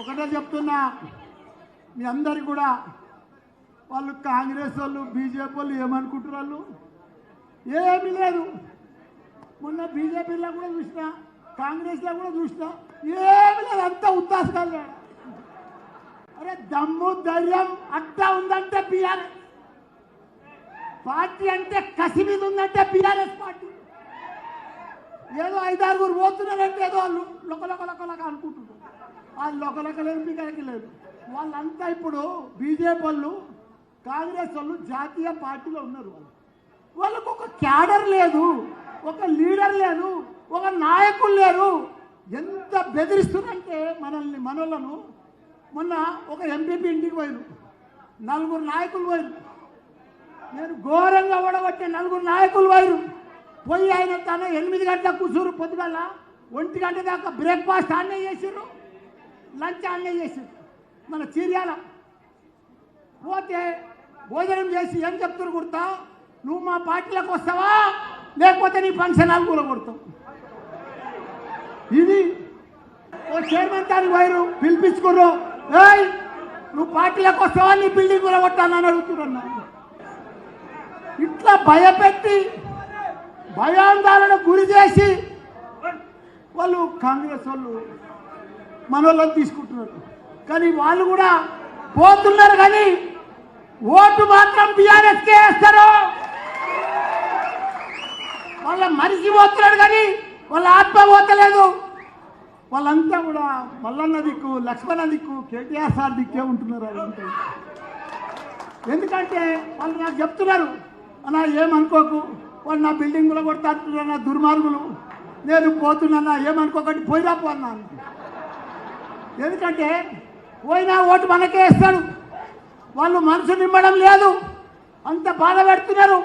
ఒకటే చెప్తున్నా మీ అందరికి కూడా వాళ్ళు కాంగ్రెస్ వాళ్ళు బీజేపీ వాళ్ళు ఏమనుకుంటున్నారు? వాళ్ళు ఏమీ లేదు. మొన్న బీజేపీలో కూడా చూసిన కాంగ్రెస్లో కూడా చూసిన ఏమి లేదు. అంతా ఉత్తాసకాలు అరే దమ్ము ధైర్యం అట్టా ఉందంటే బీఆర్ఎస్. పార్టీ అంటే కసి మీద ఉందంటే బీఆర్ఎస్ పార్టీ. ఏదో ఐదారుగురు పోతున్నారంటే ఏదో వాళ్ళు లొకలొక లొకలొక అనుకుంటున్నారు. వాళ్ళు లొకలొక లేదు మీకు లేదు వాళ్ళంతా ఇప్పుడు బీజేపీ వాళ్ళు కాంగ్రెస్ వాళ్ళు జాతీయ పార్టీలో ఉన్నారు వాళ్ళు. వాళ్ళకు ఒక క్యాడర్ లేదు ఒక లీడర్ లేదు ఒక నాయకులు లేరు. ఎంత బెదిరిస్తున్నారంటే మనల్ని మనలను మొన్న ఒక ఎంపీపీ ఇంటికి పోయారు నలుగురు నాయకులు పోయారు. నేను ఘోరంగా ఓడగొట్టే నలుగురు నాయకులు పోయారు. పోయి ఆయన తన ఎనిమిది గంటల కూర్చురు పొద్దుగల ఒంటి గంట దాకా బ్రేక్ఫాస్ట్ ఆన్నే చేసారు లంచ్ చేసి మన చీర్యాల. పోతే భోజనం చేసి ఏం చెప్తున్నారు కుడతా నువ్వు మా పార్టీలకు వస్తావా? లేకపోతే నీ ఫంక్షన్ హాల్ కూడా కొడతావు. ఇది ఓ చైర్మన్ దానికి వైరు పిలిపించుకున్నారు ఏయ్ నువ్వు పార్టీలకు వస్తావా? నీ బిల్డింగ్ కూడా కొట్టాలని అడుగుతున్నారు ఇట్లా భయపెట్టి భయాందోళన గురి చేసి వాళ్ళు కాంగ్రెస్ వాళ్ళు మన వాళ్ళని తీసుకుంటున్నారు కానీ వాళ్ళు కూడా పోతున్నారు కానీ ఓటు మాత్రం బీఆర్ఎస్కే వేస్తారు. వాళ్ళ మనిషి పోతున్నాడు కానీ వాళ్ళ ఆత్మ పోతలేదు. వాళ్ళంతా కూడా మల్లన్న దిక్కు లక్ష్మణ దిక్కు కేటీఆర్ సార్ దిక్కే ఉంటున్నారు వాళ్ళంతా ఎందుకంటే వాళ్ళు నాకు చెప్తున్నారు అన్నా ఏమనుకోకు? వాళ్ళు నా బిల్డింగ్ కూడా అంటున్నారు నా దుర్మార్గులు. నేను పోతున్నా ఏమనుకోకండి పోయిరా పో ఎందుకంటే పోయినా ఓటు మనకే ఇస్తాడు. వాళ్ళు మనసు నిమ్మడం లేదు. అంత బాధ పెడుతున్నారు.